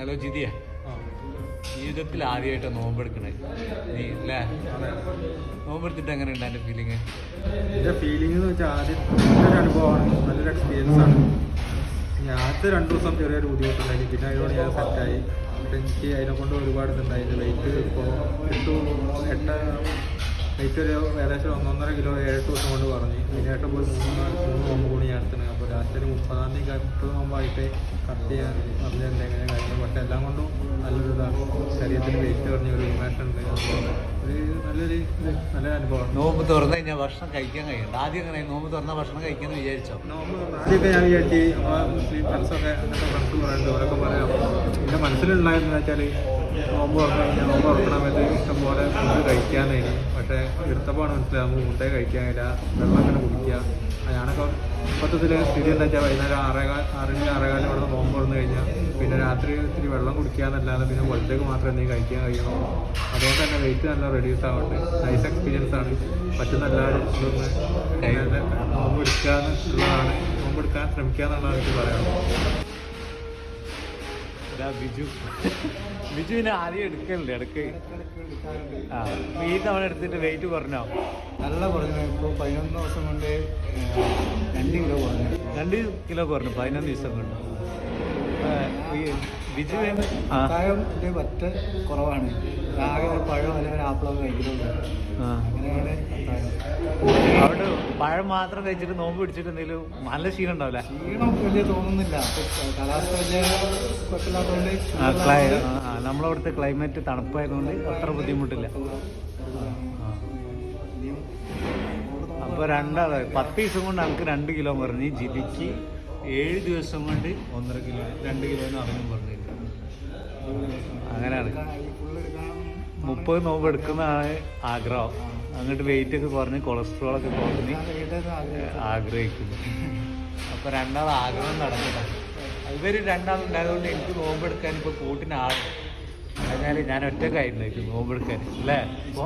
Hello ജിതിയ. ജീവിതത്തിൽ ആദ്യമായിട്ട് നോമ്പെടുക്കണേ. നീ അല്ലേ നോമ്പെടുത്തിട്ട് എങ്ങനെ ഉണ്ട് എന്റെ ഫീലിംഗ് ആദ്യം നല്ലൊരു അനുഭവമാണ്. എക്സ്പീരിയൻസ് ആണ്. ഞാൻ രണ്ട് ദിവസം ചെറിയൊരു ബുദ്ധിമുട്ടുണ്ടായി. പിന്നെ അതിനോട് ഞാൻ സെറ്റായി എനിക്ക് അതിനെ കൊണ്ട് ഒരുപാട് ഇതുണ്ടായിരുന്നു വെയിറ്റ് ഇപ്പോൾ എട്ട് എട്ട് വെയിറ്റ് ഒരു ഏകദേശം ഒന്നൊന്നര കിലോ ഏഴ് ദിവസം കൊണ്ട് പറഞ്ഞു. ഇതിനായിട്ട് പോയി മൂന്ന് മൂന്ന് നോമ്പ് കൂടി ഞാൻ എടുത്തത് അപ്പോൾ ലാസ്റ്റ് ഒരു മുപ്പതാം തീയതി മുപ്പത് നോമ്പായിട്ട് കട്ട് ചെയ്യാൻ പറഞ്ഞ എങ്ങനെ കാര്യങ്ങൾ പക്ഷേ എല്ലാം കൊണ്ടും നല്ലൊരു ഇതാണ് ശരീരത്തിന് വെയിറ്റ് കുറഞ്ഞ ഒരു ഉന്മേഷം ഉണ്ട്. ഒരു നല്ലൊരു നല്ല അനുഭവം. അനുഭവമാണ് നോമ്പ് തുറന്നു കഴിഞ്ഞാൽ ഭക്ഷണം കഴിക്കാൻ കഴിയണ്ട. ആദ്യം അങ്ങനെ നോമ്പ് തുറന്ന ഭക്ഷണം കഴിക്കാന്ന് വിചാരിച്ചോ? നോമ്പ് ആദ്യമൊക്കെ ഞാൻ വിചാരിച്ച് നമ്മളെ മുസ്ലിം ഫ്രണ്ട്സൊക്കെ അങ്ങനത്തെ ഫ്രണ്ട്സ് പറയുന്നുണ്ട് അവരൊക്കെ പറയാം. എന്റെ മനസ്സിലുണ്ടായിരുന്നു വെച്ചാൽ നോമ്പ് തുറക്കണമെങ്കിൽ നോമ്പ് തുറക്കണ സമയത്ത് ഇഷ്ടംപോലെ ഫുഡ് കഴിക്കാനായിരുന്നു പക്ഷേ എടുത്തപ്പോഴാണ് മനസ്സിലായത് നമുക്ക് ഫുഡേ കഴിക്കാനില്ല. വെള്ളം അങ്ങനെ കുടിക്കുക. ഞാനൊക്കെ മൊത്തത്തിൽ സ്ഥിതി എന്താ വെച്ചാൽ വൈകുന്നേരം ആറേകാൽ ആറിന് ആറേകാലം ഇവിടെ നോമ്പ് തുറന്നു കഴിഞ്ഞാൽ പിന്നെ രാത്രി ഇത്തിരി വെള്ളം കുടിക്കുക എന്നല്ലാതെ പിന്നെ പുറത്തേക്ക് മാത്രം എന്തെങ്കിലും കഴിക്കാൻ കഴിയണം. അതുകൊണ്ട് തന്നെ വെയിറ്റ് നല്ല റെഡ്യൂസ് ആവട്ടെ നൈസ് എക്സ്പീരിയൻസ് ആണ്. പറ്റുന്ന എല്ലാവരും നോമ്പ് എടുക്കുക എന്നുള്ളതാണ് നോമ്പ് എടുക്കാൻ ശ്രമിക്കുക എന്നുള്ളതാണ് എനിക്ക് പറയാനുള്ളത്. ഇതാ ബിജു. ബിജുവിനെ ആദ്യം എടുക്കലുണ്ട് ഇടയ്ക്ക് ആ ഈ തവണ എടുത്തിട്ട് വെയിറ്റ് കുറഞ്ഞോ? നല്ല കുറഞ്ഞു. ഇപ്പോൾ പതിനൊന്ന് ദിവസം കൊണ്ട് രണ്ട് കിലോ കുറഞ്ഞു. രണ്ട് കിലോ കുറഞ്ഞു പതിനൊന്ന് ദിവസം കൊണ്ട്. ബിജു ഇത് പറ്റ കുറവാണ്. ആകെ ഒരു പഴം അല്ലെങ്കിൽ ഒരു ആപ്പിളൊക്കെ കഴിക്കുന്നുണ്ട് ആ. പഴം മാത്രം കഴിച്ചിട്ട് നോമ്പ് പിടിച്ചിട്ട് എന്തെങ്കിലും നല്ല ക്ഷീണം ഉണ്ടാവില്ല? ക്ഷീണം വലിയ തോന്നുന്നില്ല. കാലാവസ്ഥ വലിയ കുഴപ്പമില്ലാത്തതുകൊണ്ട് ക്ലൈ നമ്മളവിടുത്തെ ക്ലൈമറ്റ് തണുപ്പായതുകൊണ്ട് അത്ര ബുദ്ധിമുട്ടില്ല. അപ്പോൾ രണ്ടാൾ പത്ത് ദിവസം കൊണ്ട് നമുക്ക് രണ്ട് കിലോ കുറഞ്ഞ് ജിതിക്ക് ഏഴ് ദിവസം കൊണ്ട് ഒന്നര കിലോ രണ്ട് കിലോന്ന് അവനും പറഞ്ഞു അങ്ങനെയാണ്. മുപ്പത് നോമ്പ് എടുക്കുന്നതാണ് ആഗ്രഹം. അങ്ങോട്ട് വെയിറ്റ് ഒക്കെ കുറഞ്ഞ് കൊളസ്ട്രോൾ ഒക്കെ കുറഞ്ഞ് ആഗ്രഹിക്കുന്നു. അപ്പൊ രണ്ടാൾ ആഗ്രഹം ഇവർ ഇവർ രണ്ടാളുണ്ടായതുകൊണ്ട് എനിക്ക് നോമ്പെടുക്കാൻ ഇപ്പൊ കൂട്ടിന് ആൾ അതിനാൽ ഞാൻ ഒറ്റക്കായിരുന്നു എനിക്ക് നോമ്പെടുക്കാൻ അല്ലേ? അപ്പൊ